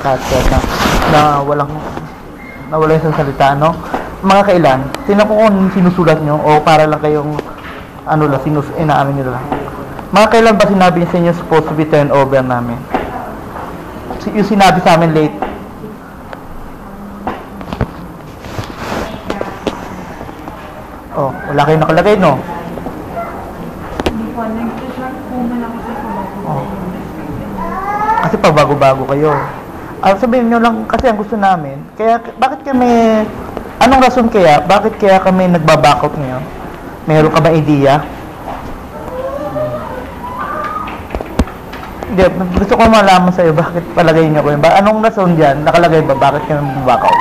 cutter na, na walang na wala yung salita, no? Mga kailan? Sino po kung sinusulat nyo o para lang kayong ano lang, sinus, inaano nyo lang? Mga kailan ba sinabi sa inyo supposed to be turnover namin? Si- Yung sinabi sa amin late. Oh, wala kayong nakalagay, no? Hindi po, nag-track po man ako sa kabago. Oh. Kasi pa bago-bago kayo. Ah, sabihin nyo lang kasi ang gusto namin. Kaya bakit kami anong rason kaya? Bakit kaya kami nagba-backup ngayon? Meron ka ba idea? Hindi, gusto ko malaman sa'yo bakit palagay nyo ko yun. Ba, anong rason dyan? Nakalagay ba? Bakit kami nagba-backup?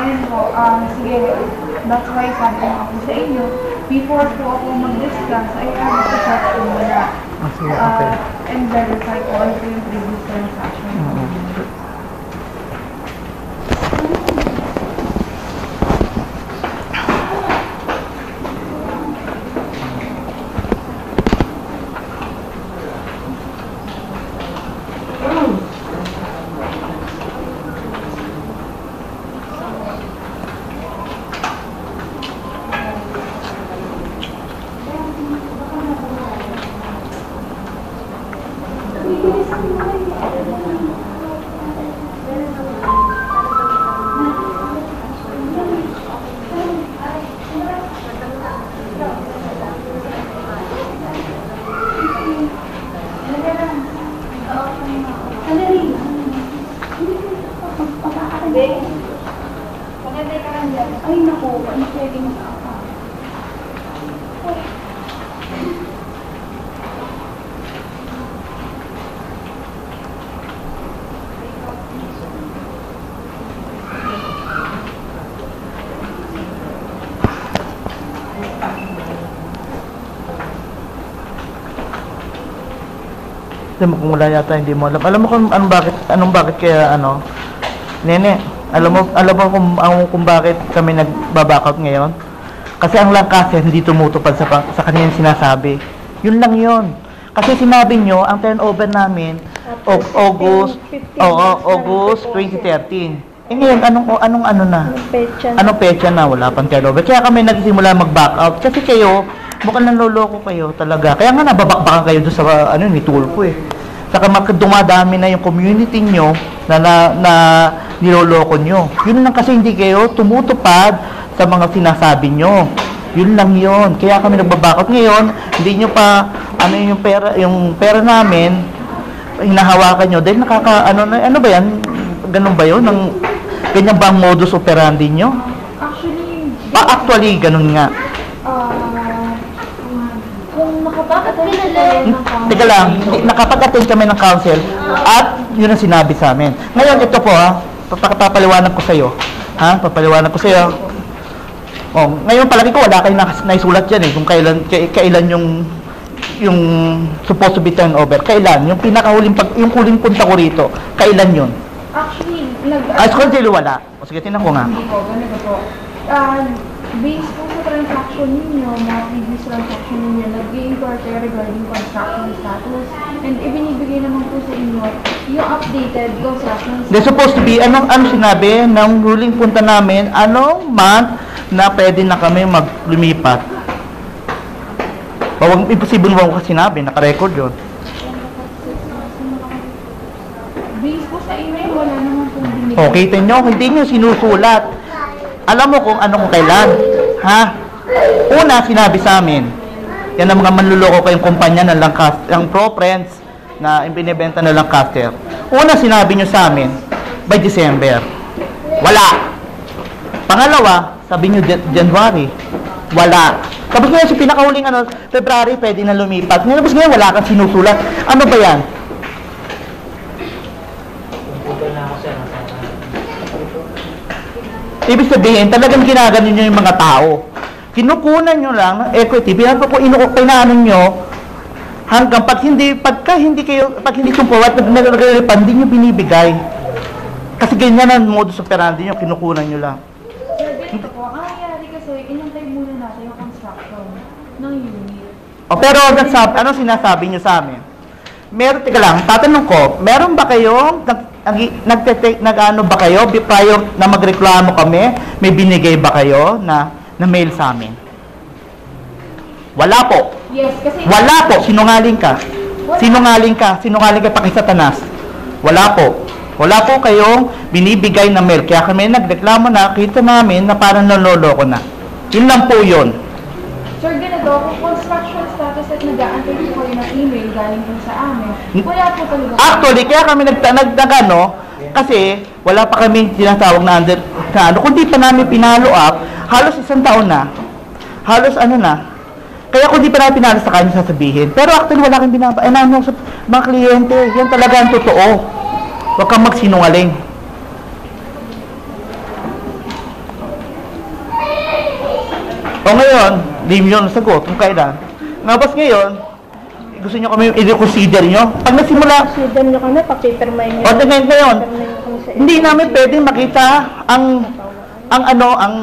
Ayun po, um, sige, that's why sabi ko ako sa inyo, before po ako mag-discuss, ay ano sa chat po wala. Ah, sige, okay. Uh, and verify ko ano yung previous transaction. Pwede mo Alam mo kung wala yata hindi mo alam. Alam mo kung anong bakit anong bakit kaya ano? Nene, alam mo alam mo kung, ang- kung bakit kami nagba-backup ngayon? Kasi ang langkasen hindi tumutupad sa sa kanyang sinasabi. Yun lang yun. Kasi sinabi nyo, ang turnover namin, o, August, oo, August 2013. Eh ngayon, anong, anong ano na? Pecha. Anong petsa na? Wala pang turnover. Kaya kami nagsimula mag-back out. Kasi kayo, mukhang nanloloko kayo talaga. Kaya nga nababakbakan kayo doon sa ano ni Tulfo eh. Saka dumadami na yung community nyo na, na, na niloloko nyo. Yun lang kasi hindi kayo tumutupad sa mga sinasabi nyo. Yun lang yun. Kaya kami nagbabakot ngayon, hindi nyo pa, ano yung pera, yung pera namin, hinahawakan nyo. Dahil nakaka, ano, na- ano ba yan? Ganun ba yun? Ng, ganyan ba ang modus operandi nyo? Actually, Ah, actually, ganun nga. ah, kung nakapag-attend kayo ng Hmm? Teka lang, nakapag-attend kami ng council at yun ang sinabi sa amin. Ngayon, ito po ha, papapaliwanag ko sa iyo. Ha? Papaliwanag ko sa iyo. Oh, ngayon palagi ko wala kayong naisulat diyan eh kung kailan kailan yung yung supposed to be turnover. Kailan? Yung pinakahuling pag yung huling punta ko rito. Kailan yun? Actually, nag... Ah, school wala. O sige, tingnan ko nga. Hindi po, ganito po. Ah, based po sa transaction ninyo, mga previous transaction ninyo, nag-inquire regarding construction status, and ibinibigay naman po sa inyo yung updated construction They're supposed to be, anong, ano sinabi ng huling punta namin, anong month na pwede na kami maglumipat? Huwag, imposible mo ako sinabi, naka-record yun. Based po sa email, wala naman po binigay. O, kita nyo, hindi nyo sinusulat. Alam mo kung ano kung kailan. Ha? Una, sinabi sa amin, yan ang mga manluloko kayong kumpanya ng Lancaster, ang Pro Friends na binibenta ng Lancaster. Una, sinabi nyo sa amin, by December. Wala. Pangalawa, sabi nyo Jan- January. Wala. Tapos ngayon, si pinakahuling ano, February, pwede na lumipat. Ngayon, tapos ngayon, wala kang sinusulat. Ano ba yan? Ibig sabihin, talagang ginaganon nyo yung mga tao. Kinukunan nyo lang ng equity, pinapa ko inukupinanan nyo, hanggang pag hindi, pagka hindi kayo, pag hindi tumpuwat, nag-refund, hindi nyo binibigay. Kasi ganyan ang modus operandi nyo, kinukunan nyo lang. Sir, ganito po, ang nangyayari kasi, inantay muna natin yung construction ng unit. O, pero ano sinasabi nyo sa amin? Meron, teka lang, tatanong ko, meron ba kayong nag- nag, nagte- nag-ano ba kayo, prior na magreklamo kami, may binigay ba kayo na, na mail sa amin? Wala po. Yes, kasi... Wala po, sinungaling ka. Sinungaling ka, sinungaling ka pakisatanas. Wala po. Wala po kayong binibigay na mail. Kaya kami nagreklamo na, kita namin na parang naloloko na. Yun lang po yun. Sir, ganito, kung construction status at nag-aantay ng email galing po sa amin, wala po talaga. Actually, kaya kami nag, nag, nag ano, kasi wala pa kami tinatawag na under, na ano, kundi pa namin pinalo up, halos isang taon na, halos ano na, kaya kung di pa namin pinalo sa kanya sasabihin. Pero actually, wala kang binaba. Eh, ano, sa mga kliyente, yan talaga ang totoo. Huwag kang magsinungaling. O ngayon, di mo yun sagot kung kailan. Ngabas ngayon, gusto nyo kami i-reconsider nyo. Pag nasimula, Consider nyo kami, pakipirmay nyo. o nyo kami sa hindi namin pwedeng makita ang ang ano ang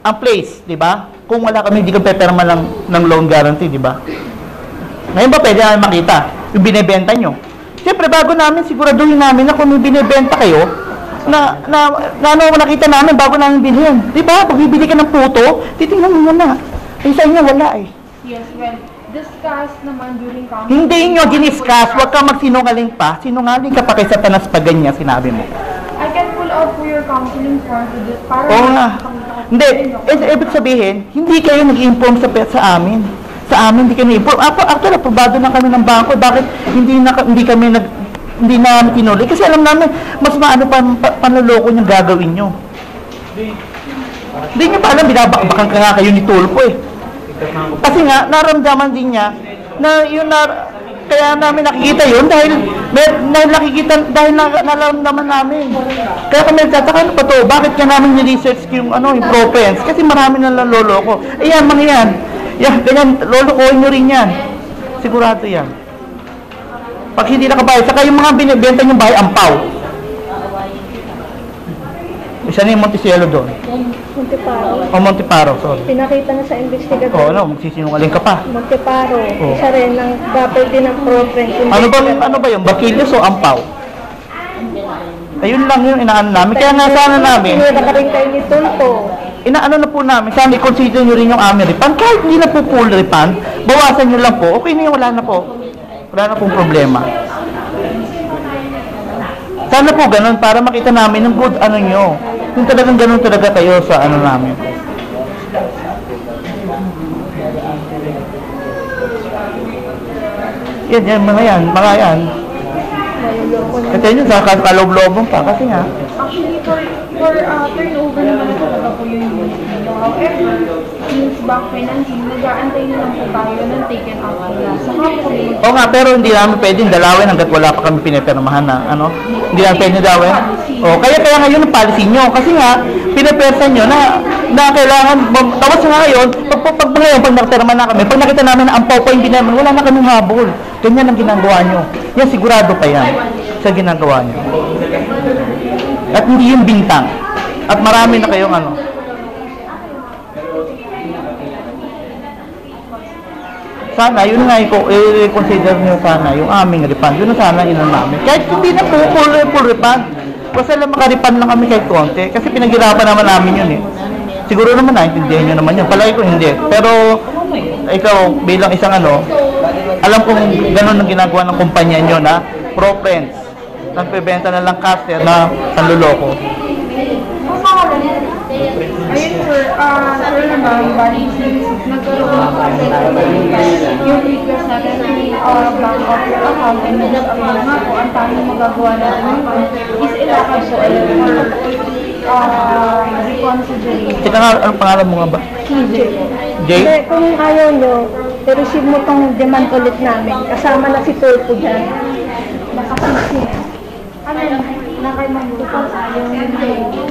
ang place, di ba? Kung wala kami hindi kami peperma ng ng loan guarantee, di ba? Ngayon ba pwede namin makita yung binebenta nyo? Siyempre, bago namin siguraduhin namin na kung may binebenta kayo, na, na, na ano nakita namin bago namin bilhin. Di ba? Pag bibili ka ng puto, titingnan mo muna. Eh, sa inyo, wala eh. Yes, well, discuss naman during council. Hindi nyo giniskas, huwag kang magsinungaling pa. Sinungaling ka pa kay Satanas pag ganyan sinabi mo. I can pull out po your counseling form to this para Oo nga. Hindi, eh, ibig sabihin, hindi kayo nag-inform sa, sa amin. Sa amin, hindi kayo nag-inform. Ako, actually, aprobado na kami ng bangko. Bakit hindi, na, hindi kami nag hindi na namin tinuloy? Kasi alam namin, mas maano pa, pa panloloko yung gagawin nyo. Hindi nyo pa alam, binabakbakan ka nga kayo ni Tulpo eh. Kasi nga, naramdaman din niya na yun na, kaya namin nakikita yun dahil may, dahil nakikita, dahil na, nalaramdaman namin. Kaya kami nagtataka, ano pa to? Bakit ka namin ni-research yung, ano, yung propens? Kasi marami na naloloko. Ayan, mga yan. Yan, ganyan, lolokohin nyo rin yan. Sigurado yan. Pag hindi nakabayad, saka yung mga binibenta yung bahay, ampaw. Isa na yung Montecielo doon. Monteparo. O Monteparo, sorry. Pinakita na sa investigador. O ano, magsisinungaling ka pa. Monteparo. Oo. Isa rin ng dapat din ng program. Ano ba ano ba 'yung Bakilios o Ampaw? Ayun lang yung inaano namin. Kaya nga sana namin, Tinira ka rin kayo ni Tulpo. inaano na po namin, sana i-consider nyo rin yung aming refund. Kahit hindi na po full refund, bawasan nyo lang po. Okay na yun, wala na po. Wala na pong problema. Sana po ganun para makita namin yung good ano nyo. Yung talagang ganun talaga kayo sa ano namin. Yan, yan, mga yan, mga yan. Kasi yun, sa kaloob-loobong pa. Kasi nga, Actually, for, for uh, turnover naman talaga po yung unit ninyo. However, since back financing, nag-aantay na lang po tayo ng taken out nila. Oo nga, pero hindi namin pwedeng dalawin hanggat wala pa kami pinipirmahan na, ano? Hindi namin pwedeng dalawin. O, kaya kaya ngayon ang policy nyo. Kasi nga, pinipersa nyo na, na kailangan, tapos nga ngayon, pag, pag, pag ngayon, pag nakapirma na kami, pag nakita namin na ang pa yung binayaman, wala na kaming habol. Ganyan ang ginagawa nyo. Yan, sigurado pa yan sa ginagawa nyo. At hindi yung bintang. At marami na kayong ano. Sana, yun nga, i-consider nyo sana yung aming refund. Yun na sana ilan namin. Kahit hindi na po full, full refund. Basta lang makarefund lang kami kahit konti. Kasi pinaghirapan naman namin yun eh. Siguro naman naintindihan nyo naman yun. Palagi ko hindi. Pero, ikaw bilang isang ano, alam kong ganun ang ginagawa ng kumpanya nyo na pro friends. Nagpebenta na lang caster na panluloko. Ayun sir, ah sir naman, bali since nagkaroon na po kasi yung request natin to uh, bank off your account and nag-appeal nga po, ang tanging magagawa natin is ilakad po ulit for uh, reconsideration. Kita nga, anong pangalan mo nga ba? CJ. Jay? Hindi, kung ayaw nyo, i-receive mo tong demand ulit namin. Kasama na si Tulpo dyan. Nakasisi. Ano? Na Ma'am Lupon, ayaw nyo